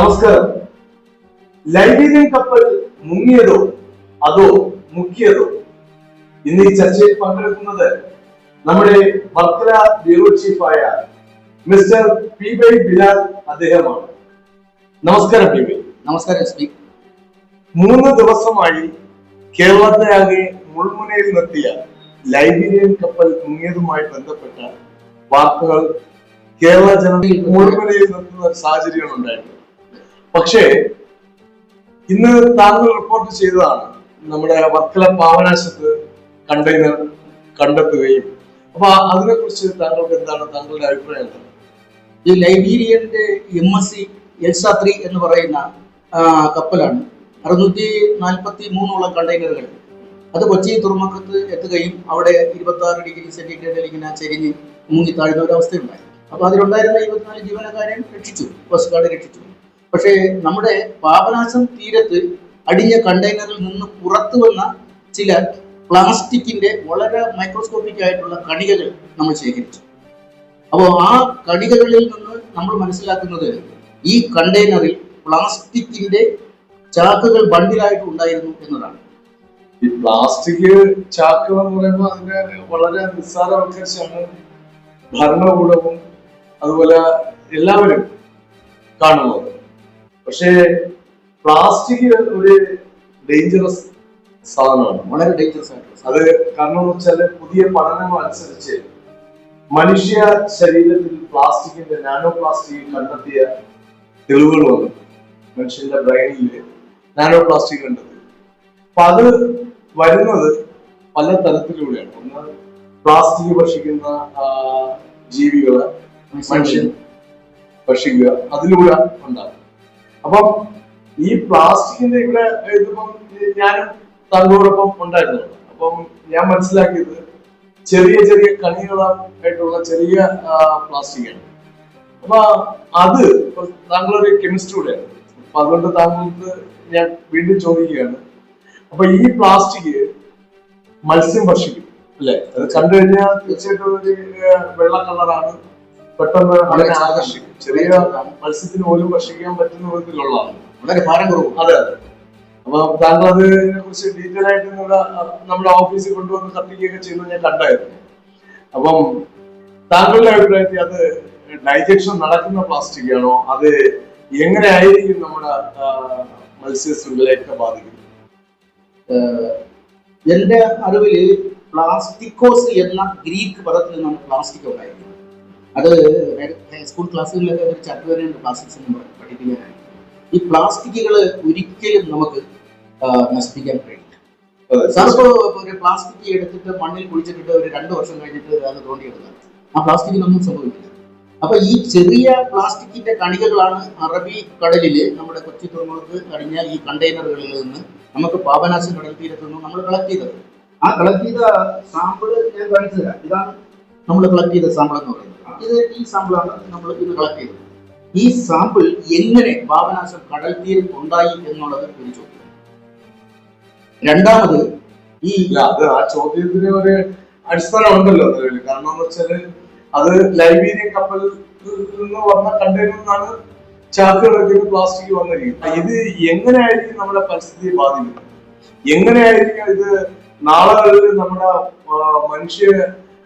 നമസ്കാരം. ലൈബീരിയൻ കപ്പൽ മുങ്ങിയതോ അതോ മുക്കിയതോ ഇന്ന് ഈ ചർച്ചയിൽ പങ്കെടുക്കുന്നത് നമ്മുടെ വർക്കല ബ്യൂറോ ചീഫായ മിസ്റ്റർ പി ബൈ ബിലാൽ അദ്ദേഹമാണ്. നമസ്കാരം പി ബൈ നമസ്കാരം എസ് പി. മൂന്ന് ദിവസമായി കേരളത്തെ ആകെ മുൾമുനയിൽ നിർത്തിയ ലൈബീരിയൻ കപ്പൽ മുങ്ങിയതുമായി ബന്ധപ്പെട്ട വാർത്തകൾ കേരള ജനതയിൽ മുൾമുനയിൽ നിർത്തുന്ന ഒരു ഉണ്ടായിരുന്നു ഉണ്ടായിട്ടുള്ളത് പക്ഷേ ഇന്ന് താങ്കൾ റിപ്പോർട്ട് ചെയ്തതാണ് നമ്മുടെ വർക്കല പാവനാശത്ത് കണ്ടെയ്നർ കണ്ടെത്തുകയും. അപ്പൊ അതിനെ കുറിച്ച് താങ്കൾക്ക് എന്താണ് താങ്കളുടെ അഭിപ്രായം? ഈ ലൈബീരിയന്റെ M S C Elsa three എന്ന് പറയുന്ന കപ്പലാണ്. അറുന്നൂറ്റി നാൽപ്പത്തി മൂന്നോളം കണ്ടെയ്നറുകൾ. അത് കൊച്ചി തുറമുഖത്ത് എത്തുകയും അവിടെ ഇരുപത്തി ആറ് ഡിഗ്രി സെന്റിഗ്രേഡിൽ ഇങ്ങനെ ചെരിഞ്ഞ് മുങ്ങി താഴ്ന്ന ഒരു അവസ്ഥയുണ്ടായി. അപ്പൊ അതിലുണ്ടായിരുന്ന ഇരുപത്തിനാല് ജീവനക്കാരെ രക്ഷിച്ചു. കോസ്റ്റ് ഗാർഡ് രക്ഷിച്ചു. പക്ഷേ നമ്മുടെ പാപനാശം തീരത്ത് അടിഞ്ഞ കണ്ടെയ്നറിൽ നിന്ന് പുറത്തു വന്ന ചില പ്ലാസ്റ്റിക്കിന്റെ വളരെ മൈക്രോസ്കോപ്പിക് ആയിട്ടുള്ള കണികകൾ നമ്മൾ ശേഖരിച്ചു. അപ്പോൾ ആ കണികകളിൽ നിന്ന് നമ്മൾ മനസ്സിലാക്കുന്നത് ഈ കണ്ടെയ്നറിൽ പ്ലാസ്റ്റിക്കിന്റെ ചാക്കുകൾ ബണ്ടിലായിട്ട് ഉണ്ടായിരുന്നു എന്നതാണ്. ഈ പ്ലാസ്റ്റിക് ചാക്കുകൾ എന്ന് പറയുമ്പോൾ അതിനെ വളരെ നിസ്സാരവൽക്കരിച്ചാണ് ഭരണകൂടവും അതുപോലെ എല്ലാവരും കാണുന്നത്. പക്ഷേ പ്ലാസ്റ്റിക് ഒരു ഡേഞ്ചറസ് സാധനമാണ്. വളരെ ഡേഞ്ചറസ് ആയിട്ടുള്ള. അത് കാരണം എന്ന് വെച്ചാൽ പുതിയ പഠനങ്ങൾ അനുസരിച്ച് മനുഷ്യ ശരീരത്തിൽ പ്ലാസ്റ്റിക്കിന്റെ നാനോ പ്ലാസ്റ്റിക് കണ്ടെത്തിയ തെളിവുകൾ വന്നു. മനുഷ്യന്റെ ബ്രെയിനിൽ നാനോ പ്ലാസ്റ്റിക് കണ്ടെത്തി. അപ്പൊ അത് വരുന്നത് പല തരത്തിലൂടെയാണ്. ഒന്ന് പ്ലാസ്റ്റിക് ഭക്ഷിക്കുന്ന ജീവികൾ മനുഷ്യൻ ഭക്ഷിക്കുക അതിലൂടെ ഉണ്ടാകും അപ്പം ഈ പ്ലാസ്റ്റിക്കിന്റെ ഇവിടെ ഇതിപ്പം ഞാനും തങ്ങളോടൊപ്പം ഉണ്ടായിരുന്നു. അപ്പം ഞാൻ മനസ്സിലാക്കിയത് ചെറിയ ചെറിയ കണികളായിട്ടുള്ള ചെറിയ പ്ലാസ്റ്റിക്കാണ്. അപ്പൊ അത് താങ്കളൊരു കെമിസ്ട്രി കൂടെയാണ്. അപ്പൊ അതുകൊണ്ട് താങ്കൾക്ക് ഞാൻ വീണ്ടും ചോദിക്കുകയാണ്. അപ്പൊ ഈ പ്ലാസ്റ്റിക് മത്സ്യം ഭക്ഷിക്കും അല്ലെ? അത് കണ്ടു കഴിഞ്ഞാൽ തീർച്ചയായിട്ടും ഒരു വെള്ള കളറാണ്. പെട്ടെന്ന് അവരെ ആകർഷിക്കും. ചെറിയ മത്സ്യത്തിന് പോലും ഭക്ഷിക്കാൻ പറ്റുന്ന വിധത്തിലുള്ളതാണ് വളരെ ഭാരം കുറവ്. അതെ അതെ. അപ്പൊ താങ്കൾ അതിനെ കുറിച്ച് ഡീറ്റെയിൽ ആയിട്ട് നമ്മുടെ ഓഫീസിൽ കൊണ്ടുവന്ന് കത്തിക്കുകയൊക്കെ ചെയ്യുന്നത് ഞാൻ കണ്ടായിരുന്നു. അപ്പം താങ്കളുടെ അഭിപ്രായത്തിൽ അത് ഡൈജക്ഷൻ നടക്കുന്ന പ്ലാസ്റ്റിക് ആണോ? അത് എങ്ങനെയായിരിക്കും നമ്മുടെ ആ, മത്സ്യ ശൃംഖലയൊക്കെ ബാധിക്കുന്നത് എന്റെ അറിവിൽ പ്ലാസ്റ്റിക്കോസ് എന്ന ഗ്രീക്ക് പദത്തിൽ നിന്നാണ് പ്ലാസ്റ്റിക് ഉണ്ടായിരിക്കുന്നത്. അത് സ്കൂൾ ക്ലാസ്സുകളിലൊക്കെ ഒരു ചാപ്റ്റർ വരെയുണ്ട് പ്ലാസ്റ്റിക്സ് പഠിപ്പിക്കാനായി ഈ പ്ലാസ്റ്റിക്കുകൾ ഒരിക്കലും നമുക്ക് നശിപ്പിക്കാൻ കഴിയില്ല. സാറിപ്പോ ഒരു പ്ലാസ്റ്റിക് എടുത്തിട്ട് മണ്ണിൽ കുഴിച്ചിട്ടിട്ട് ഒരു രണ്ട് വർഷം കഴിഞ്ഞിട്ട് അത് തോണ്ടിയെടുക്കാം ആ പ്ലാസ്റ്റിക്കിനൊന്നും സംഭവിക്കില്ല. അപ്പൊ ഈ ചെറിയ പ്ലാസ്റ്റിക്കിന്റെ കണികകളാണ് അറബി കടലിൽ നമ്മുടെ കൊച്ചി തുറമുഖത്ത് അടിഞ്ഞ ഈ കണ്ടെയ്നറുകളിൽ നിന്ന് നമുക്ക് പാപനാശം കടൽ തീരത്ത് നിന്ന് നമ്മൾ കളക്ട് ചെയ്തത്. ആ കളക്ട് ചെയ്ത സാമ്പിൾ ഞാൻ കാണിച്ചു തരാം ഇതാണ് നമ്മൾ കളക്ട് ചെയ്ത സാമ്പിൾ എന്ന് പറയുന്നത്. ഇത് ഈ സാമ്പിളാണ് നമ്മൾ ഇത് കളക്ട് ചെയ്തത്. ഈ സാമ്പിൾ എങ്ങനെ പാപനാശം കടൽ തീരത്ത് ഉണ്ടായി എന്നുള്ളത് ഒരു ചോദ്യം. രണ്ടാമത് ഈ അത് ആ ചോദ്യത്തിന് ഒരു അടിസ്ഥാനം ഉണ്ടല്ലോ നിലവിൽ കാരണം എന്ന് വെച്ചാൽ അത് ലൈബീരിയൻ കപ്പലിൽ നിന്ന് വന്ന കണ്ടെയ്നറിൽ നിന്നാണ് ചാക്ക് കിടക്കുന്ന പ്ലാസ്റ്റിക് വന്നിരിക്കുന്നത് ഇത് എങ്ങനെയായിരിക്കും നമ്മുടെ പരിസ്ഥിതിയെ ബാധിക്കുന്നത്? എങ്ങനെയായിരിക്കും ഇത് നാളുകളിൽ നമ്മുടെ മനുഷ്യ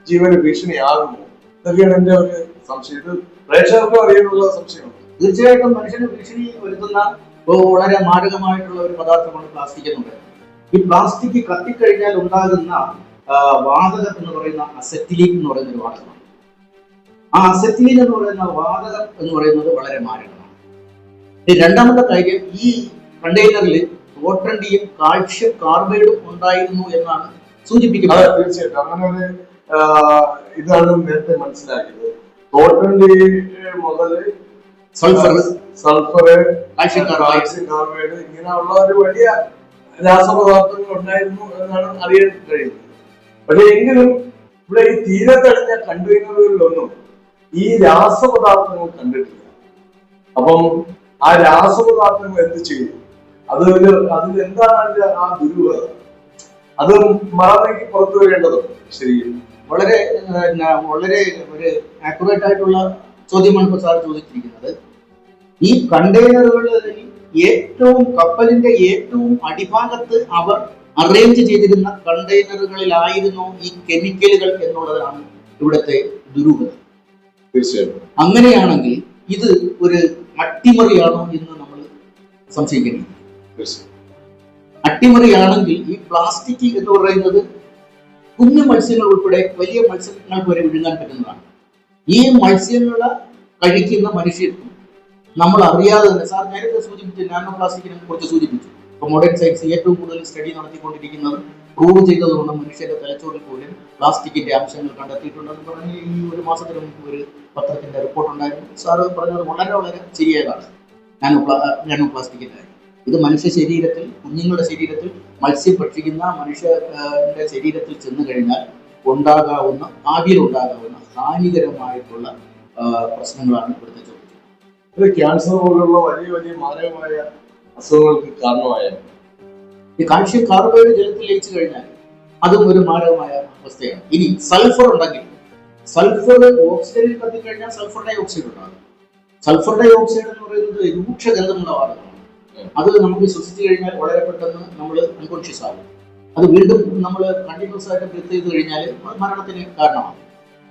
ജീവന് ഭീഷണിയാകുമോ ഇതൊക്കെയാണ് എന്റെ ഒരു സംശയം. ഇത് പ്രേക്ഷകർക്കും അറിയാനുള്ള സംശയമാണ്. തീർച്ചയായിട്ടും മനുഷ്യന് ഭീഷണി വരുത്തുന്ന വളരെ മാരകമായിട്ടുള്ള ഒരു പദാർത്ഥമാണ് പ്ലാസ്റ്റിക് എന്ന് പറയുന്നത് ഈ പ്ലാസ്റ്റിക് കത്തിക്കഴിഞ്ഞാൽ ഉണ്ടാകുന്ന വാതകം എന്ന് പറയുന്ന അസറ്റിലീൻ എന്ന് പറയുന്ന ഒരു വാതകമാണ്. ആ അസറ്റിലീൻ എന്ന് പറയുന്ന വാതകം എന്ന് പറയുന്നത് വളരെ മാരകമാണ്. രണ്ടാമത്തെ കാര്യം ഈ കണ്ടെയ്നറിൽ തോട്ടണ്ടിയും കാൽഷ്യം കാർബൈഡും ഉണ്ടായിരുന്നു എന്നാണ് സൂചിപ്പിക്കുന്നത്. തീർച്ചയായിട്ടും. അങ്ങനെ ഒരു ഇതാണ് നേരത്തെ മനസ്സിലാക്കിയത്. തോട്ടണ്ടി മുതൽ സൾഫർ. Sulphur carbide. ഇങ്ങനെയുള്ള ഒരു വലിയ രാസപദാർത്ഥങ്ങൾ ഉണ്ടായിരുന്നു എന്നാണ് അറിയാൻ കഴിയുന്നത്. പക്ഷെ എങ്കിലും ഇവിടെ ഈ തീരത്തടിഞ്ഞ കണ്ടുവരുന്നവരിലൊന്നും ഈ രാസപദാർത്ഥങ്ങൾ കണ്ടിട്ടില്ല. അപ്പം ആ രാസപദാർത്ഥങ്ങൾ എന്ത് ചെയ്യും? അത് ഒരു അതിൽ എന്താണ് അതിന്റെ ആ ദുരൂഹത അത് മറന്നേക്ക് പുറത്തു വരേണ്ടതുണ്ട് ശരിക്കും. വളരെ വളരെ ഒരു ആക്യുറേറ്റ് ആയിട്ടുള്ള ചോദ്യമാണ് ഇപ്പോൾ സാർ ചോദിച്ചിരിക്കുന്നത്. ഈ കണ്ടെയ്നറുകളിൽ ഏറ്റവും കപ്പലിന്റെ ഏറ്റവും അടിഭാഗത്ത് അവർ അറേഞ്ച് ചെയ്തിരുന്ന കണ്ടെയ്നറുകളിലായിരുന്നു ഈ കെമിക്കലുകൾ എന്നുള്ളതാണ് ഇവിടുത്തെ ദുരൂഹത. തീർച്ചയായിട്ടും. അങ്ങനെയാണെങ്കിൽ ഇത് ഒരു അട്ടിമറിയാണോ എന്ന് നമ്മൾ സംശയിക്കണം തീർച്ചയായും അട്ടിമറിയാണെങ്കിൽ ഈ പ്ലാസ്റ്റിക് എന്ന് പറയുന്നത് കുഞ്ഞു മത്സ്യങ്ങൾ ഉൾപ്പെടെ വലിയ മത്സ്യങ്ങൾക്ക് വരെ വിഴുങ്ങാൻ പറ്റുന്നതാണ്. ഈ മത്സ്യങ്ങളെ കഴിക്കുന്ന മനുഷ്യർക്കും നമ്മൾ അറിയാതെ തന്നെ സാർ നേരത്തെ സൂചിപ്പിച്ചു നാനോ പ്ലാസ്റ്റിക്കിനെ കുറിച്ച് സൂചിപ്പിച്ചു. ഇപ്പൊ മോഡേൺ സയൻസ് ഏറ്റവും കൂടുതൽ സ്റ്റഡി നടത്തിക്കൊണ്ടിരിക്കുന്നത് പ്രൂവ് ചെയ്തതുകൊണ്ട് മനുഷ്യന്റെ തലച്ചോറിൽ പോലും പ്ലാസ്റ്റിക്കിന്റെ അംശങ്ങൾ കണ്ടെത്തിയിട്ടുണ്ടെന്ന് പറഞ്ഞ് ഈ ഒരു മാസത്തിന് മുമ്പ് ഒരു പത്രത്തിന്റെ റിപ്പോർട്ട് ഉണ്ടായിരുന്നു. സാറ് പറഞ്ഞത് വളരെ വളരെ ശരിയായതാണ്. നാനോ പ്ലാ നാനോ പ്ലാസ്റ്റിക്കിന്റെ കാര്യം. ഇത് മനുഷ്യ ശരീരത്തിൽ കുഞ്ഞുങ്ങളുടെ ശരീരത്തിൽ മത്സ്യം ഭക്ഷിക്കുന്ന മനുഷ്യന്റെ ശരീരത്തിൽ ചെന്ന് കഴിഞ്ഞാൽ ഉണ്ടാകാവുന്ന ഭാവിയിൽ ഉണ്ടാകാവുന്ന ഹാനികരമായിട്ടുള്ള പ്രശ്നങ്ങളാണ് ഇവിടുത്തെ ചോദ്യം ഇത് ക്യാൻസർ പോലുള്ള വലിയ വലിയ മാരകമായ അസുഖങ്ങൾക്ക് കാരണമായ ഈ കാൽഷ്യം കാർബൈഡ് ജലത്തിൽ ലയിച്ചു കഴിഞ്ഞാൽ അതും ഒരു മാരകമായ അവസ്ഥയാണ്. ഇനി സൾഫർ ഉണ്ടെങ്കിൽ സൾഫർ ഓക്സിജനിൽ കത്തിക്കഴിഞ്ഞാൽ സൾഫർ ഡൈ ഓക്സൈഡ് ഉണ്ടാകും. സൾഫർ ഡൈ ഓക്സൈഡ് എന്ന് പറയുന്നത് രൂക്ഷ ഗന്ധമുള്ള വാതകമാണ്. അത് നമുക്ക് ശ്വസിച്ചു കഴിഞ്ഞാൽ വളരെ പെട്ടെന്ന് നമ്മൾ അൺകോൺഷ്യസ് ആകും. അത് വീണ്ടും നമ്മൾ കണ്ടിന്യൂസ് ആയിട്ട് ബ്രീത്ത് ചെയ്ത് കഴിഞ്ഞാൽ മരണത്തിന് കാരണമാണ്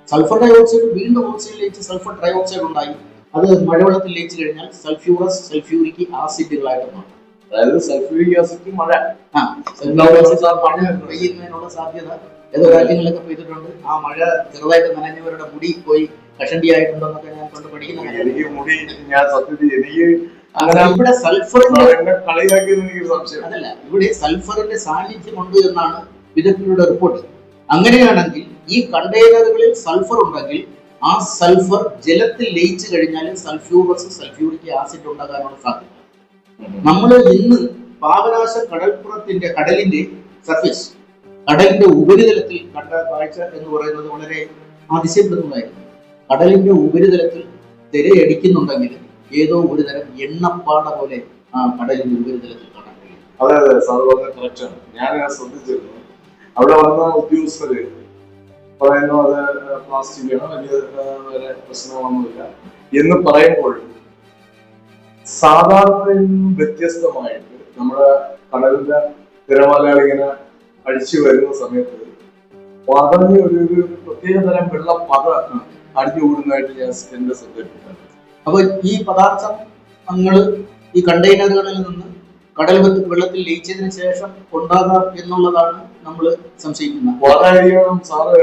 സൾഫർ ഡൈ ഓക്സൈഡ് വീണ്ടും ഓക്സൈഡ് ലയിച്ച് സൾഫർ ഡ്രൈ ഓക്സൈഡ് ഉണ്ടായി. അത് മഴവെള്ളത്തിൽ ലയിച്ചു കഴിഞ്ഞാൽ സൾഫ്യൂറസ് സൾഫ്യൂരിക് ആസിഡുകളായിട്ട് മാറും. അതായത് സൾഫ്യൂരിക് ആസിഡ് മഴ. ആ, മഴ പെയ്യുന്നതിനുള്ള സാധ്യത ഏതോ രാജ്യങ്ങളിലൊക്കെ പെയ്തിട്ടുണ്ട്. ആ മഴ ചെറുതായിട്ട് നനഞ്ഞവരുടെ മുടി പോയി കഷണ്ടിയായിട്ടുണ്ടെന്നൊക്കെ ഞാൻ കൊണ്ട് പഠിക്കുന്ന കാര്യമാണ്. എനിക്ക് മുടി ഞാൻ സത്യത്തിൽ എനിക്ക് ഇവിടെ സൾഫറിന്റെ അതല്ല ഇവിടെ സൾഫറിന്റെ സാന്നിധ്യമുണ്ട് എന്നാണ് വിദഗ്ധരുടെ റിപ്പോർട്ട്. അങ്ങനെയാണെങ്കിൽ ഈ കണ്ടെയ്നറുകളിൽ സൾഫർ ഉണ്ടെങ്കിൽ ആ സൾഫർ ജലത്തിൽ ലയിച്ചു കഴിഞ്ഞാൽ സൾഫ്യൂറസ് സൾഫ്യൂറിക് ആസിഡ് ഉണ്ടാകാനുള്ള സാധ്യത. നമ്മൾ ഇന്ന് പാവനാശ കടൽപ്പുറത്തിന്റെ കടലിന്റെ സർഫേസ് കടലിന്റെ ഉപരിതലത്തിൽ കണ്ട കാഴ്ച എന്ന് പറയുന്നത് വളരെ അതിശയപ്പെടുന്നതായിരുന്നു കടലിന്റെ ഉപരിതലത്തിൽ തിരയടിക്കുന്നുണ്ടെങ്കിൽ ഏതോ ഒരു തരം എണ്ണപ്പാട പോലെ ആ കടലിൽ ഉപരിതലത്തിൽ കാണാൻ കഴിയും. ശ്രദ്ധിച്ചിരുന്നു. അവിടെ വന്ന ഉദ്യോഗസ്ഥര് പറയുന്നു അത് പ്ലാസ്റ്റിക് ആണ് വലിയ വരെ വേറെ പ്രശ്നമൊന്നുമില്ല എന്ന് പറയുമ്പോൾ സാധാരണ വ്യത്യസ്തമായിട്ട് നമ്മുടെ കടലിന്റെ തിരമാലകൾ ഇങ്ങനെ അടിച്ചു വരുന്ന സമയത്ത് വളരെ ഒരു ഒരു പ്രത്യേക തരം വെള്ള പത അടിഞ്ഞു കൂടുന്നതായിട്ട് ഞാൻ എന്റെ ശ്രദ്ധയിൽപ്പെട്ടു അപ്പൊ ഈ പദാർത്ഥങ്ങൾ ഈ കണ്ടെയ്നറുകളിൽ നിന്ന് കടൽ വെള്ളത്തിൽ ലയിച്ചതിന് ശേഷം ഉണ്ടാകാം എന്നുള്ളതാണ് നമ്മൾ സംശയിക്കുന്നത്. വളരെയധികം സാറ്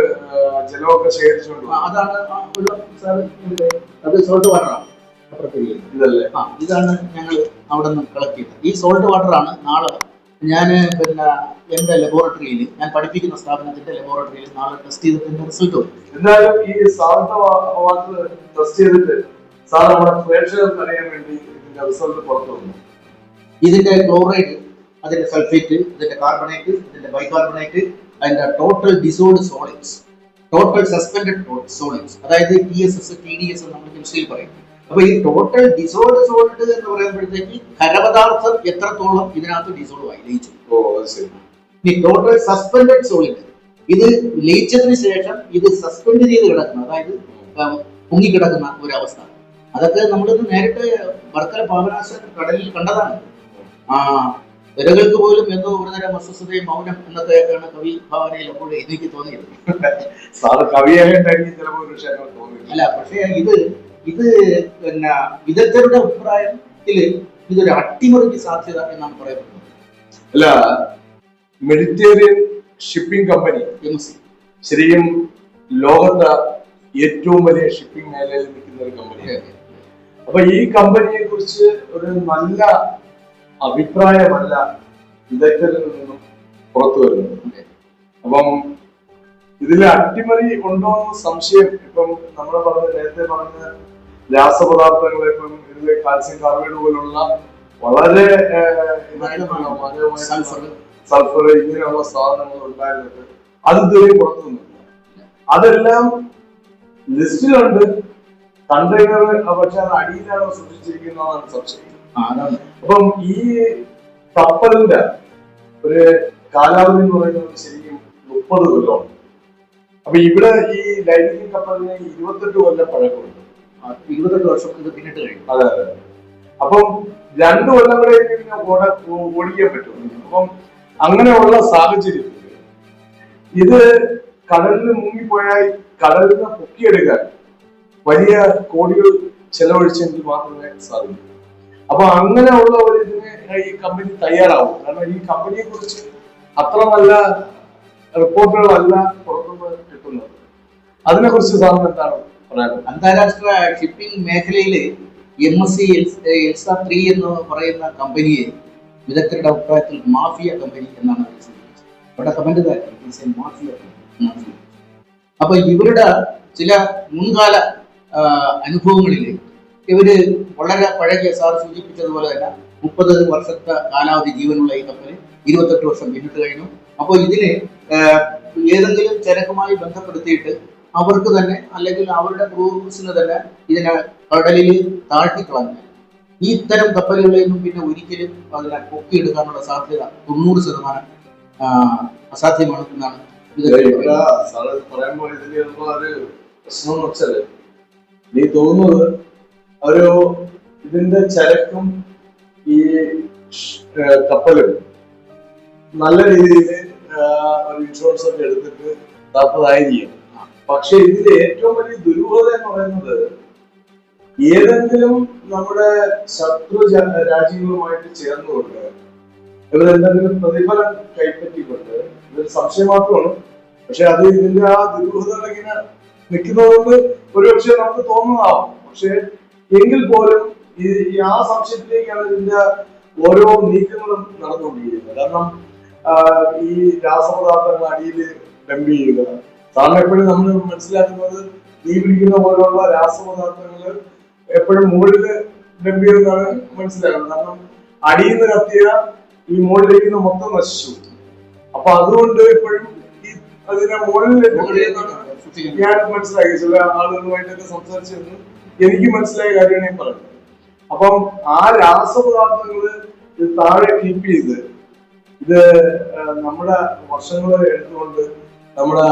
ജലമൊക്കെ ശേഖരിച്ചുകൊണ്ട് അതാണ് ഒരു സാറ് ഇതിന്റെ അത് സോൾട്ട് വാട്ടറാണ് അപ്പുറത്തേക്ക് ഇതല്ലേ? ആ ഇതാണ് ഞങ്ങൾ അവിടെ നിന്ന് കളക്ട് ചെയ്തത്. ഈ സോൾട്ട് വാട്ടർ ആണ് നാളെ ഞാൻ പിന്നെ എന്റെ ലബോറട്ടറിയിൽ ഞാൻ പഠിപ്പിക്കുന്ന സ്ഥാപനത്തിന്റെ ലബോറട്ടറിയിൽ നാളെ ടെസ്റ്റ് ചെയ്തിട്ട് റിസൾട്ട് വരും. എന്തായാലും ഈ സാറിന്റെ വാട്ടർ ടെസ്റ്റ് ചെയ്തിട്ട് സാർ നമ്മുടെ പ്രേക്ഷകർക്ക് അറിയാൻ വേണ്ടി ഇതിന്റെ റിസൾട്ട് പുറത്തു വന്നു. ഇതിന്റെ ക്ലോറൈഡ് അതിന്റെ സൾഫേറ്റ് ഇതിന്റെ കാർബണേറ്റ് ഇതിന്റെ ബൈകാർബണേറ്റ് അതിന്റെ total dissolved solids total suspended solids അതായത് T S S T D S നമ്മൾ കെമിസ്ട്രിയിൽ പറയും. അപ്പൊ ഈ ടോട്ടൽ ഡിസോൾഡ് സോളിഡ് എന്ന് പറയുമ്പോഴത്തേക്ക് ഖരപദാർത്ഥം എത്രത്തോളം ഇതിനകത്ത് ഡിസോൾവ് ആയി? ലയിച്ചു. ഓ ശരി. ഇനി ടോട്ടൽ സസ്പെൻഡഡ് സോളിഡ് ഇത് ലയിച്ചതിന് ശേഷം ഇത് സസ്പെൻഡ് ചെയ്ത് കിടക്കുന്ന അതായത് പൊങ്ങിക്കിടക്കുന്ന ഒരു അവസ്ഥ അതൊക്കെ നമ്മളിന്ന് നേരിട്ട് വർക്കല പാപനാശ കടലിൽ കണ്ടതാണ്. ആ തിരകൾക്ക് പോലും എന്തോ ഒരുതരം അസ്വസ്ഥതയും മൗനം എന്നൊക്കെയാണ് കവി ഭാവനയിൽ അപ്പോഴും എനിക്ക് തോന്നിയത്. സാറ് കവിയായിട്ടായിരിക്കും ചിലപ്പോൾ ഒരു വിഷയം അല്ല പക്ഷേ ഇത് ഇത് പിന്നെ വിദഗ്ധരുടെ അഭിപ്രായത്തിൽ ഇതൊരു അട്ടിമറിക്ക് സാധ്യത എന്നാണ് പറയപ്പെടുന്നത്. അല്ല Mediterranean shipping company M C ശരിക്കും ലോകത്തെ ഏറ്റവും വലിയ ഷിപ്പിംഗ് മേഖലയിൽ നിൽക്കുന്ന ഒരു കമ്പനിയാണ്. അപ്പൊ ഈ കമ്പനിയെ കുറിച്ച് ഒരു നല്ല അഭിപ്രായമല്ല വിദഗ്ധരിൽ നിന്നും പുറത്തു വരുന്നത്. അപ്പം ഇതിൽ അട്ടിമറി ഉണ്ടോ എന്ന് സംശയം ഇപ്പം നമ്മൾ പറഞ്ഞ നേരത്തെ പറഞ്ഞ രാസപദാർത്ഥങ്ങൾ ഇപ്പം ഇതിൽ കാൽസ്യം കാർബൈഡ് പോലുള്ള വളരെ സൾഫർ. ഇങ്ങനെയുള്ള സാധനങ്ങൾ ഉണ്ടായിരുന്നിട്ട് അത് ഇതുവരെ പുറത്തു വന്നിട്ടില്ല. അതെല്ലാം ലിസ്റ്റിലുണ്ട്. കണ്ടെയ്നർ പക്ഷെ അത് അടിയിലാണ് സൂക്ഷിച്ചിരിക്കുന്നതാണ് സംശയം. അപ്പം ഈ കപ്പലിന്റെ ഒരു കാലാവധി എന്ന് പറയുന്നത് ശരിക്കും മുപ്പത് കൊല്ലമാണ് അപ്പൊ ഇവിടെ ഈ ലൈനിങ് കപ്പലിന് ഇരുപത്തെട്ട് കൊല്ലം പഴക്കമുണ്ട്. ഇരുപത്തെട്ട് വർഷം ഇത് പിന്നിട്ട് കഴിഞ്ഞു. അതെ അതെ. അപ്പം രണ്ടു കൊല്ലം കൂടെ ഇതിന് ഓട ഓടിക്കാൻ പറ്റും. അപ്പം അങ്ങനെയുള്ള സാഹചര്യത്തിൽ ഇത് കടലിൽ മുങ്ങിപ്പോയാൽ കടലിനെ പൊക്കിയെടുക്കാൻ വലിയ കോടികൾ ചെലവഴിച്ചെങ്കിൽ മാത്രമേ സാധിക്കൂ. അപ്പൊ അങ്ങനെയുള്ള ഉള്ളവർ ഇതിനെ ഈ കമ്പനി തയ്യാറാവും. കാരണം ഈ കമ്പനിയെ കുറിച്ച് അത്ര നല്ല റിപ്പോർട്ടുകളല്ല പുറത്തുനിന്ന് കിട്ടുന്നത്. അതിനെ കുറിച്ച് സാറിന് എന്താണ് പറയാനുള്ളത്? അന്താരാഷ്ട്ര ഷിപ്പിംഗ് മേഖലയിൽ M S C Elsa three എന്ന് പറയുന്ന കമ്പനിയെ വിദഗ്ധരുടെ അഭിപ്രായത്തിൽ മാഫിയ കമ്പനി എന്നാണ് അവർ സൂചിപ്പിച്ചത് അവിടെ കമന്റ് മാഫിയ കമ്പനി അപ്പൊ ഇവരുടെ ചില മുൻകാല ആ, അനുഭവങ്ങളിൽ ഇവർ വളരെ പഴകിയ സാർ സൂചിപ്പിച്ചതുപോലെ തന്നെ മുപ്പത് വർഷത്തെ കാലാവധി ജീവനുള്ള ഈ കപ്പൽ ഇരുപത്തെട്ട് വർഷം പിന്നിട്ട് കഴിഞ്ഞു. അപ്പോൾ ഇതിന് ഏതെങ്കിലും ചരക്കുമായി ബന്ധപ്പെടുത്തിയിട്ട് അവർക്ക് തന്നെ അല്ലെങ്കിൽ അവരുടെ ക്രൂസിന് തന്നെ ഇതിനെ കടലിൽ താഴ്ത്തിക്കളഞ്ഞു. ഈ ഇത്തരം കപ്പലുകളെയൊന്നും പിന്നെ ഒരിക്കലും അതിനെ പൊക്കിയെടുക്കാനുള്ള സാധ്യത തൊണ്ണൂറ് ശതമാനം അസാധ്യമാണ് എന്നാണ് പറയാൻ ഒരു പ്രശ്നം എന്ന് വെച്ചാൽ നീ തോന്നുന്നത് ഒരു ഇതിന്റെ ചരക്കും ഈ കപ്പലും നല്ല രീതിയിൽ ഒരു ഇൻഷുറൻസ് ഒക്കെ എടുത്തിട്ട് തപ്പതായിരിക്കും പക്ഷെ ഇതിൽ ഏറ്റവും വലിയ ദുരൂഹത എന്ന് പറയുന്നത് ഏതെങ്കിലും നമ്മുടെ ശത്രു രാജ്യങ്ങളുമായിട്ട് ചേർന്നുകൊണ്ട് ഇവരെന്തെങ്കിലും പ്രതിഫലം കൈപ്പറ്റിക്കൊണ്ട് ഇതൊരു സംശയം മാത്രമാണ്. പക്ഷെ അത് ഇതിന്റെ ആ ദുരൂഹത ഇങ്ങനെ നിൽക്കുന്നതുകൊണ്ട് ഒരുപക്ഷെ നമുക്ക് തോന്നുന്നതാവും. പക്ഷെ എങ്കിൽ പോലും ഈ ആ സംശയത്തിലേക്കാണ് ഇതിന്റെ ഓരോ നീക്കങ്ങളും നടന്നുകൊണ്ടിരിക്കുന്നത്. കാരണം ഈ രാസപദാർത്ഥങ്ങൾ അടിയിൽ ഡംപ് ചെയ്യുക. സാറിന് എപ്പോഴും നമ്മൾ മനസ്സിലാക്കുന്നത് തീ പിടിക്കുന്ന പോലുള്ള രാസപദാർത്ഥങ്ങൾ എപ്പോഴും മുകളിൽ ഡംപ് ചെയ്യുന്നതാണ് മനസ്സിലാക്കുന്നത് കാരണം അടിയിൽ നിന്ന് കത്തിയ ഈ മുകളിലേക്ക് മൊത്തം നശിച്ചു. അപ്പൊ അതുകൊണ്ട് എപ്പോഴും ഈ അതിനെ മുകളിൽ ഡംപ് ചെയ്യുന്നതാണ്. ഞാൻ മനസ്സിലാക്കി ചില ആളുകളുമായിട്ടൊക്കെ സംസാരിച്ചിരുന്നു എനിക്ക് മനസ്സിലായ കാര്യമാണ് ഞാൻ പറയുന്നത് അപ്പം ആ രാസപദാർത്ഥങ്ങൾ താഴെ കീപ്പ് ചെയ്ത് ഇത് നമ്മുടെ വർഷങ്ങൾ എടുത്തുകൊണ്ട് നമ്മുടെ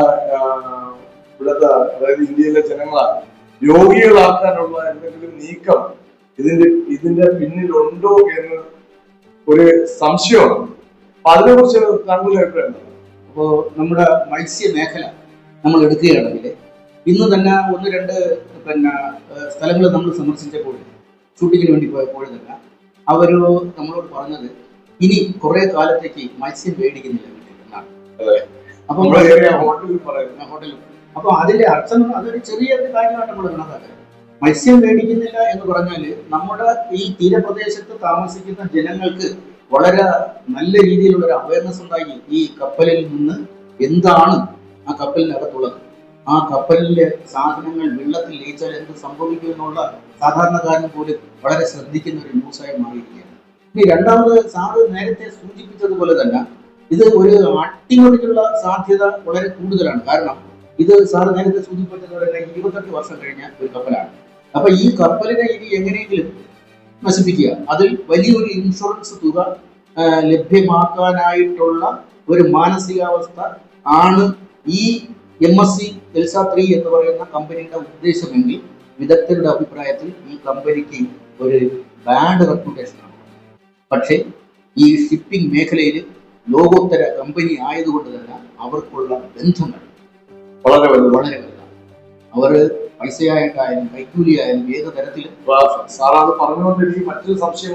ഇവിടുത്തെ അതായത് ഇന്ത്യയിലെ ജനങ്ങളെ രോഗികളാക്കാനുള്ള എന്തെങ്കിലും നീക്കം ഇതിന്റെ ഇതിന്റെ പിന്നിലുണ്ടോ എന്ന് ഒരു സംശയമാണ്. അപ്പൊ അതിനെ കുറിച്ച് താങ്കളുടെ അഭിപ്രായം അപ്പോ നമ്മുടെ മത്സ്യ മേഖല നമ്മൾ എടുക്കുകയാണെങ്കിൽ ഇന്ന് തന്നെ ഒന്ന് രണ്ട് പിന്നെ സ്ഥലങ്ങൾ നമ്മൾ സന്ദർശിച്ചപ്പോൾ ഷൂട്ടിങ്ങിന് വേണ്ടി പോയപ്പോൾ തന്നെ അവർ നമ്മളോട് പറഞ്ഞത് ഇനി കുറെ കാലത്തേക്ക് മത്സ്യം മേടിക്കുന്നില്ല എന്നാണ്. അപ്പം ഹോട്ടലിൽ പറയുന്നത് ഹോട്ടലിൽ. അപ്പൊ അതിന്റെ അർത്ഥം അതൊരു ചെറിയ ഒരു കാര്യമായിട്ട് നമ്മൾ കണക്കാക്കുക മത്സ്യം മേടിക്കുന്നില്ല എന്ന് പറഞ്ഞാൽ നമ്മുടെ ഈ തീരപ്രദേശത്ത് താമസിക്കുന്ന ജനങ്ങൾക്ക് വളരെ നല്ല രീതിയിലുള്ള ഒരു അവയർനെസ് ഉണ്ടായി ഈ കപ്പലിൽ നിന്ന് എന്താണ് ആ കപ്പലിനകത്തുള്ളത്. ആ കപ്പലിലെ സാധനങ്ങൾ വെള്ളത്തിൽ ലയിച്ചാൽ എന്ത് സംഭവിക്കും എന്നുള്ള സാധാരണക്കാരൻ പോലും വളരെ ശ്രദ്ധിക്കുന്ന ഒരു ന്യൂസായി മാറിയിരിക്കുകയാണ്. ഇനി രണ്ടാമത് സാറ് നേരത്തെ സൂചിപ്പിച്ചതുപോലെ തന്നെ ഇത് ഒരു അട്ടിമറിക്കുള്ള സാധ്യത വളരെ കൂടുതലാണ്. കാരണം ഇത് സാറ് നേരത്തെ സൂചിപ്പിച്ചതുപോലെ തന്നെ ഇരുപത്തെട്ട് വർഷം കഴിഞ്ഞ ഒരു കപ്പലാണ്. അപ്പൊ ഈ കപ്പലിനെ ഇനി എങ്ങനെയെങ്കിലും നശിപ്പിക്കുക. അതിൽ വലിയൊരു ഇൻഷുറൻസ് തുക ലഭ്യമാക്കാനായിട്ടുള്ള ഒരു മാനസികാവസ്ഥ ആണ് ഈ M S C Elsa three എന്ന് പറയുന്ന കമ്പനിയുടെ ഉദ്ദേശമെങ്കിൽ വിദഗ്ധരുടെ അഭിപ്രായത്തിൽ ഈ കമ്പനിക്ക് ഒരു ബാഡ് റെപ്യൂട്ടേഷൻ ആണ്. പക്ഷേ ഈ ഷിപ്പിംഗ് മേഖലയിൽ ലോകോത്തര കമ്പനി ആയതുകൊണ്ട് തന്നെ അവർക്കുള്ള ബന്ധങ്ങൾ വളരെ വളരെ വലുതാണ്. അവർ പൈസയായിട്ടായാലും കൈക്കൂലിയായാലും ഏത് തരത്തിലും സാർ അത് പറഞ്ഞുകൊണ്ട് എനിക്ക് മറ്റൊരു സംശയം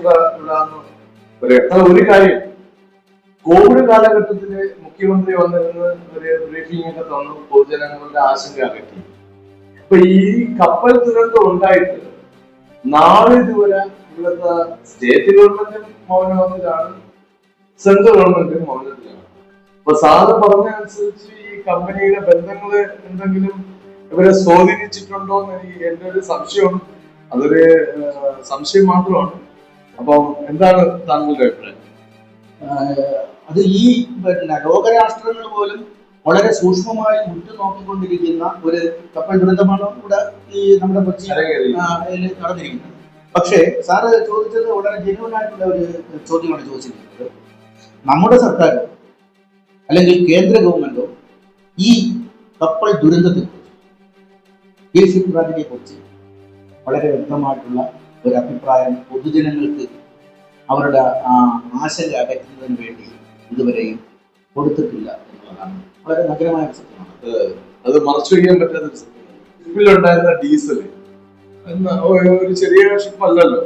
ഒരു കാര്യം കോവിഡ് കാലഘട്ടത്തിൽ മുഖ്യമന്ത്രി വന്നിരുന്ന് ഒരു ബ്രീഫിംഗ് ഒക്കെ തന്നു പൊതുജനങ്ങളുടെ ആശങ്ക അകറ്റി. അപ്പൊ ഈ കപ്പൽ ദുരന്തം ഉണ്ടായിട്ട് നാളെ ഇതുവരെ ഇവിടുത്തെ സ്റ്റേറ്റ് ഗവൺമെന്റും മൗനത്തിലാണ് സെൻട്രൽ ഗവൺമെന്റും മൗനത്തിലാണ് അപ്പൊ സാറ് പറഞ്ഞ അനുസരിച്ച് ഈ കമ്പനിയുടെ ബന്ധങ്ങൾ എന്തെങ്കിലും ഇവരെ സ്വാധീനിച്ചിട്ടുണ്ടോ എന്ന് എനിക്ക് എന്റെ ഒരു സംശയമാണ്. അതൊരു സംശയം മാത്രമാണ്. അപ്പം എന്താണ് താങ്കളുടെ അഭിപ്രായം? അത് ഈ പിന്നെ ലോകരാഷ്ട്രങ്ങൾ പോലും വളരെ സൂക്ഷ്മമായി ഉറ്റുനോക്കിക്കൊണ്ടിരിക്കുന്ന ഒരു കപ്പൽ ദുരന്തമാണ് ഇവിടെ ഈ നമ്മുടെ കൊച്ചി നടന്നിരിക്കുന്നത്. പക്ഷേ സാറ് ചോദിച്ചത് വളരെ ജെന്യൂൻ ആയിട്ടുള്ള ഒരു ചോദ്യമാണ് ചോദിച്ചിരിക്കുന്നത്. നമ്മുടെ സർക്കാർ അല്ലെങ്കിൽ കേന്ദ്ര ഗവൺമെന്റോ ഈ കപ്പൽ ദുരന്തത്തെ കുറിച്ച് ഷിപ്പ്രാജിനെ കുറിച്ച് വളരെ വ്യക്തമായിട്ടുള്ള ഒരു അഭിപ്രായം പൊതുജനങ്ങൾക്ക് അവരുടെ ആശങ്ക അകറ്റുന്നതിന് വേണ്ടി ഇതുവരെയും കൊടുത്തിട്ടില്ല എന്നുള്ളതാണ് വളരെ നഗരമായ ഒരു സത്യമാണ്. അത് മറച്ചു വയ്ക്കാൻ പറ്റാത്ത. ഷിപ്പിലുണ്ടായിരുന്ന ഡീസൽ ഒരു ചെറിയ ഷിപ്പ് അല്ലല്ലോ.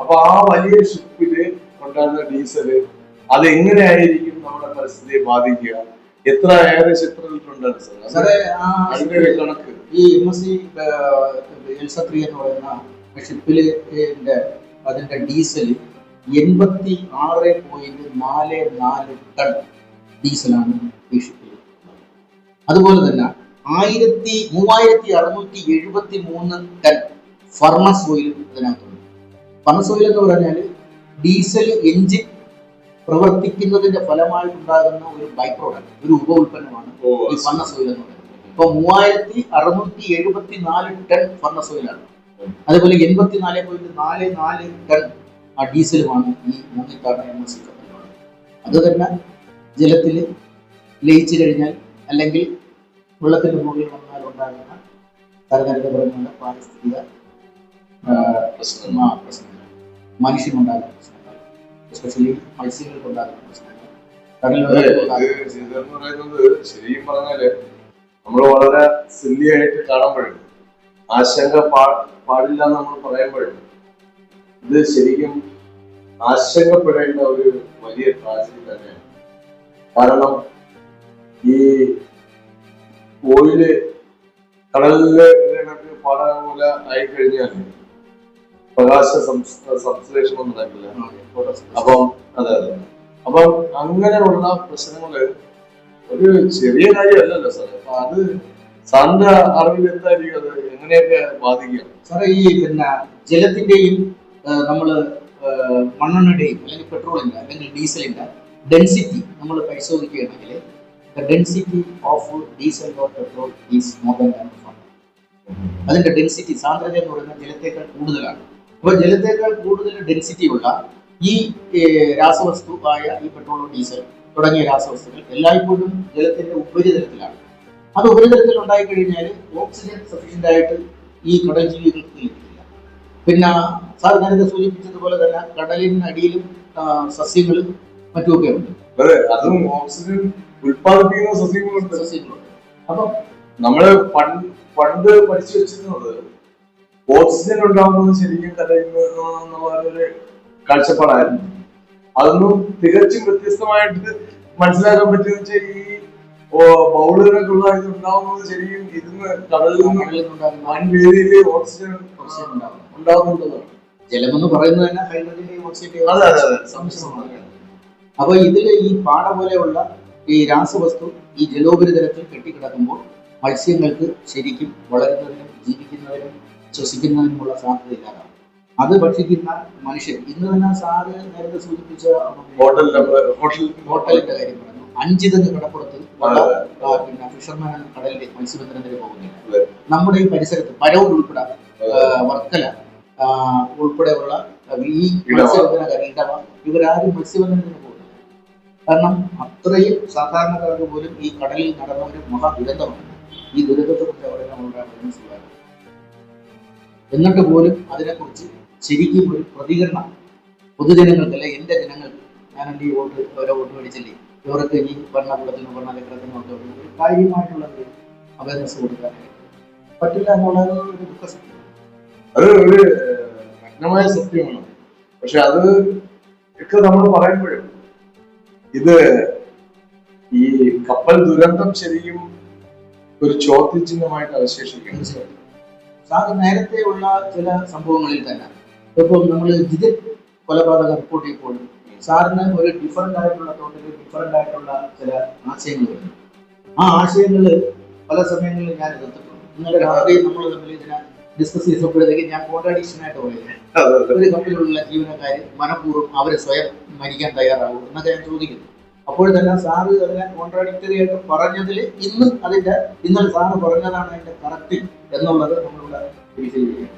അപ്പൊ ആ വലിയ ഷിപ്പിൽ ഉണ്ടായിരുന്ന ഡീസൽ അത് എങ്ങനെയായിരിക്കും നമ്മുടെ പരിസ്ഥിതിയെ ബാധിക്കുക? എത്ര ഏകദേശം എത്ര ലിറ്റർ ഉണ്ടായിരുന്നു കണക്ക്. ഈ എം എസ് സി എൽസത്രി എന്ന് പറയുന്ന ഷിപ്പിൽ അതിന്റെ ഡീസൽ എൺപത്തി ആറ് പോയിന്റ് നാല് നാല് ടൺ ഡീസലാണ് ഈ അതുപോലെ തന്നെ ആയിരത്തി മൂവായിരത്തി അറുന്നൂറ്റി എഴുപത്തി മൂന്ന് ടൺ ഫർണസ് ഓയിൽ ഇതിനകത്തുണ്ട്. ഫർണസ് ഓയിൽ എന്ന് പറഞ്ഞാൽ ഡീസൽ എഞ്ചിൻ പ്രവർത്തിക്കുന്നതിന്റെ ഫലമായിട്ടുണ്ടാകുന്ന ഒരു ബൈ പ്രോഡക്റ്റ് ഒരു ഉപ ഉൽപ്പന്നമാണ് ഈ ഫർണസ് ഓയിൽ എന്ന് പറയുന്നത്. ഇപ്പൊ മൂവായിരത്തി അറുന്നൂറ്റി എഴുപത്തി നാല് ടൺ ഫർണസ് ഓയിലാണ് അതേപോലെ എൺപത്തി നാല് പോയിന്റ് നാല് നാല് ടൺ ആ ഡീസലുമാണ് ഈ മുങ്ങിത്താട എം എസ് സി കപ്പലുള്ളത് അത് തന്നെ ജലത്തിൽ ലയിച്ചു കഴിഞ്ഞാൽ അല്ലെങ്കിൽ വെള്ളത്തിന്റെ മുകളിൽ വന്നാൽ ഉണ്ടാകുന്ന തരതരപരമായ പാരിസ്ഥിതിക പ്രശ്നമാണ് പ്രശ്നം ആ, പ്രശ്നങ്ങൾ. മനുഷ്യനുണ്ടാകുന്ന പ്രശ്നങ്ങൾ. എസ്പെഷ്യലി മത്സ്യങ്ങൾക്കുണ്ടാകുന്ന പ്രശ്നങ്ങൾ. ഇതെന്ന് പറയുന്നത് ശരിക്കും പറഞ്ഞാൽ നമ്മൾ വളരെ സില്ലിയായിട്ട് കാണുമ്പോഴും ആശങ്ക പാടില്ല എന്ന് നമ്മൾ പറയുമ്പോഴും ഇത് ശരിക്കും ആശങ്കപ്പെടേണ്ട ഒരു വലിയ ട്രാജഡി തന്നെയാണ്. കാരണം ഈ ഓയിൽ കടലിൽ കണക്ക് പാടമൂല ആയി കഴിഞ്ഞാൽ പ്രകാശ സംശ്ലേഷണം നടക്കില്ല അപ്പം അതെ അതെ. അപ്പം അങ്ങനെയുള്ള പ്രശ്നങ്ങൾ ഒരു ചെറിയ കാര്യമല്ലല്ലോ സാർ അപ്പൊ അത് സാറിന്റെ അറിവിൽ എന്തായിരിക്കും അത്? എങ്ങനെയൊക്കെ ബാധിക്കുക സാറേ ഈ പിന്നെ ജലത്തിന്റെയും ആ, മണ്ണെണ്ണയുടെയും അല്ലെങ്കിൽ പെട്രോളിന്റെ അല്ലെങ്കിൽ ഡീസലിന്റെ ഡെൻസിറ്റി നമ്മൾ പരിശോധിക്കുകയാണെങ്കിൽ density of diesel or petrol is more than അതിന്റെ ഡെൻസിറ്റി സാന്ദ്രത എന്ന് പറയുന്നത് ജലത്തേക്കാൾ കൂടുതലാണ്. അപ്പോൾ ജലത്തേക്കാൾ കൂടുതൽ ഡെൻസിറ്റി ഉള്ള ഈ രാസവസ്തു ആയ ഈ പെട്രോൾ ഡീസൽ തുടങ്ങിയ രാസവസ്തുക്കൾ എല്ലായ്പ്പോഴും ജലത്തിന്റെ ഉപരിതലത്തിലാണ്. അത് ഉപരിതലത്തിൽ ഉണ്ടായി കഴിഞ്ഞാൽ ഓക്സിജൻ സഫീഷ്യന്റ് ആയിട്ട് ഈ കടൽ ജീവികൾക്ക് ലഭിക്കില്ല പിന്നെ സാർ നേരത്തെ സൂചിപ്പിച്ചതുപോലെ തന്നെ കടലിനടിയിലും അടിയിലും സസ്യങ്ങളും മറ്റുമൊക്കെ ഉണ്ട്. അതെ അതും ഓക്സിജൻ ഉൽപ്പാദിപ്പിക്കുന്ന സസ്യങ്ങളുണ്ട്. സസ്യങ്ങളുണ്ട്. അപ്പം നമ്മൾ പണ്ട് പണ്ട് പഠിച്ചു വെച്ചിരുന്നത് ഓക്സിജൻ ഉണ്ടാകുന്നത് ശരിക്കും ഒരു കാഴ്ചപ്പാടായിരുന്നു. അതൊന്നും തികച്ചും വ്യത്യസ്തമായിട്ട് മനസ്സിലാക്കാൻ പറ്റുന്ന വെച്ചാൽ ഈ ബൗളുകളൊക്കെയുള്ള ഇത് ഉണ്ടാവുന്നത് ശരിക്കും ഇതിന്ന് കടലിൽ നിന്ന് രീതിയിൽ ഓക്സിജൻ ഓക്സിജൻ ഉണ്ടാകും ഉണ്ടാകുന്നുണ്ടെന്നാണ് ജലമെന്ന് പറയുന്നത് തന്നെ അതെ അതെ സംശയമാണ് അപ്പൊ ഇതിൽ ഈ പാട പോലെയുള്ള ഈ രാസവസ്തു ഈ ജലോപരിതലത്തിൽ കെട്ടിക്കിടക്കുമ്പോൾ മത്സ്യങ്ങൾക്ക് ശരിക്കും വളരുന്നതിനും ജീവിക്കുന്നതിനും ശ്വസിക്കുന്നതിനുമുള്ള സാധ്യത ഇല്ലാതാവും അത് ഭക്ഷിക്കുന്ന മനുഷ്യൻ ഇന്ന് തന്നെ സാറ് നേരത്തെ സൂചിപ്പിച്ച ഹോട്ടൽ ഹോട്ടലിന്റെ കാര്യം അഞ്ചിതങ്ങ് കടപ്പുറത്ത് പിന്നെ ഫിഷർമാൻ കടലിലെ മത്സ്യബന്ധനത്തിന് പോകുന്നില്ല നമ്മുടെ ഈ പരിസരത്ത് പരവൂർ ഉൾപ്പെടെ വർക്കല ഉൾപ്പെടെയുള്ള ഈ മത്സ്യബന്ധന മത്സ്യബന്ധനക്കാർ ഇടവ ഇവരാരും മത്സ്യബന്ധനത്തിന് പോകുന്നില്ല. കാരണം അത്രയും സാധാരണക്കാർക്ക് പോലും ഈ കടലിൽ നടന്ന ഒരു മഹാ ദുരന്തമാണ് ഈ ദുരന്തത്തെ കുറിച്ച് അവരെ നമ്മളുടെ എന്നിട്ട് പോലും അതിനെക്കുറിച്ച് ശരിക്കും ഒരു പ്രതികരണം പൊതുജനങ്ങൾക്ക് അല്ലെ എന്റെ ജനങ്ങൾക്ക് ഞാൻ എന്റെ ഈ വോട്ട് ഓരോ വോട്ട് മേടിച്ചില്ലേ? ഈ ഭരണകൂടത്തിനും ഭരണചക്രത്തിനും ഒക്കെ കാര്യമായിട്ടുള്ള അവയർനെസ് കൊടുക്കാനായിട്ട് പറ്റില്ല എന്നുള്ളത് ഒരു അത് ഒരു നഗ്നമായ സത്യമാണ്. പക്ഷെ അത് ഒക്കെ നമ്മൾ പറയുമ്പോഴും ഇത് ഈ കപ്പൽ ദുരന്തം ശരിക്കും ഒരു ചോദ്യചിഹ്നമായിട്ട് തീർച്ചയായിട്ടും സാർ നേരത്തെ ഉള്ള ചില സംഭവങ്ങളിൽ തന്നെ. ഇപ്പം നമ്മൾ ജിതിൻ കൊലപാതക റിപ്പോർട്ട് ചെയ്യുമ്പോഴും സാറിന് ഒരു ഡിഫറന്റ് ആയിട്ടുള്ള തോട്ടിൽ ഡിഫറന്റ് ആയിട്ടുള്ള ചില ആശയങ്ങൾ വരുന്നു ആ ആശയങ്ങൾ പല സമയങ്ങളിൽ ഞാൻ എതിർത്തിട്ടുണ്ട് ഇന്നലെ രാത്രി നമ്മൾ തമ്മിൽ ഇതിനെ ഡിസ്കസ് ചെയ്തപ്പോഴത്തേക്ക് ഞാൻ കോൺട്രാഡിക്ഷൻ ആയിട്ട് പറയുന്നത് ഒരു കമ്പനിയിലുള്ള ജീവനക്കാർ മനഃപൂർവം അവരെ സ്വയം മരിക്കാൻ തയ്യാറാവും എന്നൊക്കെ ഞാൻ ചോദിക്കുന്നു. അപ്പോൾ തന്നെ സാറ് അതിനെ കോൺട്രാഡിക്ടറി ആയിട്ട് പറഞ്ഞതിൽ ഇന്ന് അതിന്റെ ഇന്നലെ സാറ് പറഞ്ഞതാണ് അതിന്റെ കറക്റ്റ് എന്നുള്ളത് നമ്മളിവിടെ തിരിച്ചറിയുകയാണ്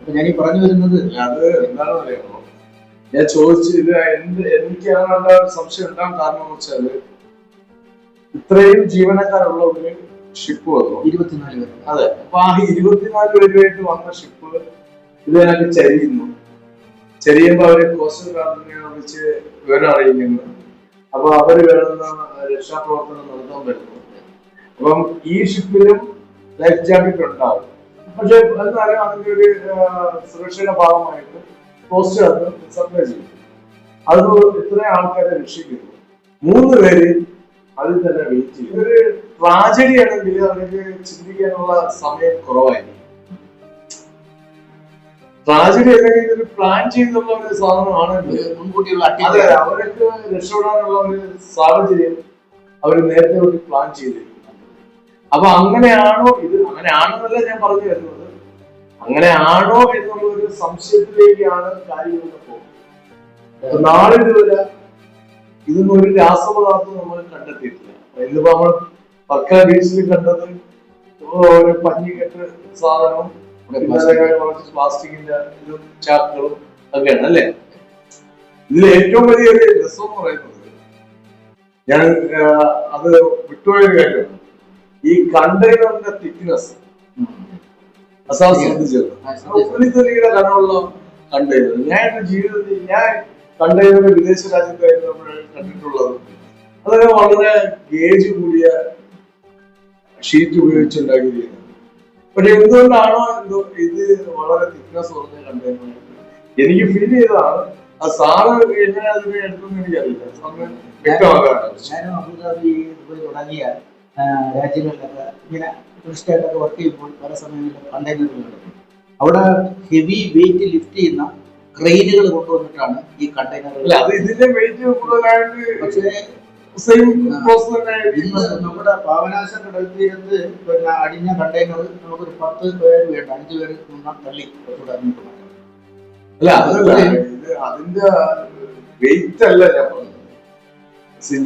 അപ്പൊ ഞാൻ ഈ പറഞ്ഞു വരുന്നത് അത് എന്താണെന്ന് അറിയാമോ ഞാൻ ചോദിച്ചു ഇത് എന്ത് എനിക്കാണുള്ള ഒരു സംശയം ഉണ്ടാകാൻ കാരണം എന്ന് വെച്ചാൽ ഇത്രയും ജീവനക്കാരുള്ള ഒരു ഷിപ്പ് വന്നു. ഇരുപത്തിനാല് പേര്. അതെ. അപ്പൊ ആ ഇരുപത്തിനാല് പേരുമായിട്ട് വന്ന ഷിപ്പ് ഇതിനൊക്കെ ചരിയുന്നു. ചരിയുമ്പോ അവർ കോസ്റ്റൽ ഗാർഡിനെ വിളിച്ച് വിവരം അറിയിക്കുന്നു. അപ്പൊ അവർ വേണ്ടുന്ന രക്ഷാപ്രവർത്തനം നടത്താൻ പറ്റുന്നു. അപ്പം ഈ ഷിപ്പിലും ലൈഫ് ജാക്കറ്റ് ഉണ്ടാവും. പക്ഷെ എന്നാലും അതിന്റെ ഒരു സുരക്ഷയുടെ ഭാഗമായിട്ട് കോസ്റ്റ് അത് സപ്ലൈ ചെയ്തു അത് ഇത്രയും ആൾക്കാരെ രക്ഷിക്കുന്നു. മൂന്ന് പേര് അതിൽ തന്നെ വെയിറ്റ് ചെയ്യും ഇതൊരു ട്രാജഡി ആണെങ്കിൽ അവർക്ക് ചിന്തിക്കാനുള്ള സമയം കുറവായിരിക്കും. ട്രാജഡി അല്ലെങ്കിൽ ഇതൊരു പ്ലാൻ ചെയ്തുള്ള ഒരു സാധനമാണെങ്കിൽ മുൻകൂട്ടിയുള്ള അതെ അവർക്ക് രക്ഷപ്പെടാനുള്ള ഒരു സാഹചര്യം അവർ നേരത്തെ ഒരു പ്ലാൻ ചെയ്തിരുന്നു. അപ്പൊ അങ്ങനെയാണോ ഇത്? അങ്ങനെയാണെന്നല്ല ഞാൻ പറഞ്ഞു വരുന്നത്. അങ്ങനെയാണോ എന്നുള്ള ഒരു സംശയത്തിലേക്കാണ് കാര്യങ്ങൾ പോകുന്നത്. നാളിതുവരെ ഇതൊന്നും ഒരു രാസപദാർത്ഥം നമ്മൾ കണ്ടെത്തിയിട്ടില്ല. ഇന്നിപ്പോ നമ്മൾ പക്ക ബീച്ചിൽ കണ്ടത് ഒരു പഞ്ഞിക്കെട്ട് സാധനവും പിന്നെ അതേപോലെ കുറച്ച് പ്ലാസ്റ്റിക്കിന്റെ ഇതും ചാക്കുകളും ഒക്കെയാണ് അല്ലേ? ഇതിൽ ഏറ്റവും വലിയൊരു രസം എന്ന് പറയുന്നത് ഞാൻ അത് വിട്ടുപോയ കാര്യമാണ് ഈ കണ്ടെയ്നറിന്റെ തിക്നെസ് അസാ ശ്രദ്ധിച്ചത് ഉള്ളിത്തൊലിയുടെ കനമുള്ള കണ്ടെയ്നർ ഞാൻ എന്റെ ജീവിതത്തിൽ ഞാൻ കണ്ടെയ്നർ വിദേശ രാജ്യത്തായിരുന്നു നമ്മൾ കണ്ടിട്ടുള്ളത് അതൊക്കെ വളരെ ഗേജ് കൂടിയ ഷീറ്റ് ഉപയോഗിച്ചുണ്ടാക്കിയിരിക്കുന്നത് പക്ഷെ എന്തുകൊണ്ടാണോ എന്തോ ഇത് വളരെ തിക്നെസ് കുറഞ്ഞ കണ്ടെയ്നർ എനിക്ക് ഫീൽ ചെയ്തതാണ്. ആ സാറ് എങ്ങനെ അതിനെ എടുത്തെന്ന് എനിക്കറിയില്ല. വ്യക്തമാക്കാറുണ്ട് തുടങ്ങിയ രാജ്യങ്ങളിലൊക്കെ ഇങ്ങനെ ടൂറിസ്റ്റായിട്ടൊക്കെ വർക്ക് ചെയ്യുമ്പോൾ പല സമയങ്ങളിലും കണ്ടെയ്നറുകൾ കിടക്കും. അവിടെ ഹെവി വെയിറ്റ് ലിഫ്റ്റ് ചെയ്യുന്ന ക്രെയിനുകൾ കൊണ്ടുവന്നിട്ടാണ് ഈ കണ്ടെയ്നറുകൾ പക്ഷേ ഇന്ന് നമ്മുടെ പാവനാശ കടൽ തീരത്ത് പിന്നെ അടിഞ്ഞ കണ്ടെയ്നർ നമുക്കൊരു പത്ത് പേര് വേണ്ട അഞ്ചു പേര് നിന്നാൽ തള്ളി കുറച്ചുകൂടെ അങ്ങോട്ട് മാറ്റാം. അല്ല അതിന്റെ വെയിറ്റ് അല്ല ഞാൻ പറഞ്ഞത്.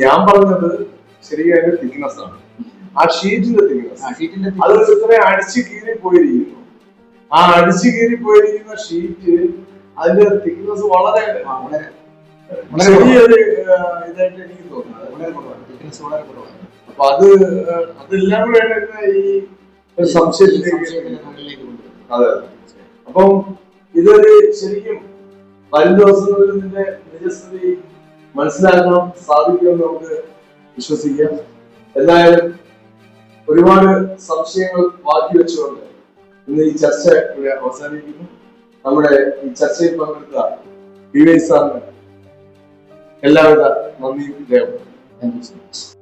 ഞാൻ പറഞ്ഞത് ശരിയായ തിക്നെസ് ആണ്. ആ ഷീറ്റിന്റെ തിക്നെസ് അത് ഇത്രയും അടിച്ചു കീറി പോയിരിക്കുന്നു. ആ അടിച്ചു കീറി പോയിരിക്കുന്ന ഷീറ്റ് അതിന്റെ തിക്നെസ് വളരെ വളരെ. ചെറിയൊരു ഇതായിട്ട് എനിക്ക് തോന്നുന്നത് വളരെ കുറവാണ്. thickness വളരെ കുറവാണ്. അപ്പൊ അത് അതെല്ലാം കൂടെ ഈ ഒരു സംശയത്തിലേക്ക് അതെ. അപ്പം ഇതൊരു ശരിക്കും വരും ദിവസങ്ങളിൽ ഇതിന്റെ നിജസ്ഥിതി മനസ്സിലാക്കാൻ സാധിക്കുമെന്ന് നമുക്ക് വിശ്വസിക്കാം എന്തായാലും ഒരുപാട് സംശയങ്ങൾ ബാക്കി വെച്ചുകൊണ്ട് ഇന്ന് ഈ ചർച്ച ഇവിടെ നമ്മുടെ ഈ ചർച്ചയിൽ പങ്കെടുത്ത പി വൈ സാറിന് എല്ലാവിധ നന്ദിയും രേഖപ്പെടുത്തുന്നു താങ്ക് യു സോ മച്ച്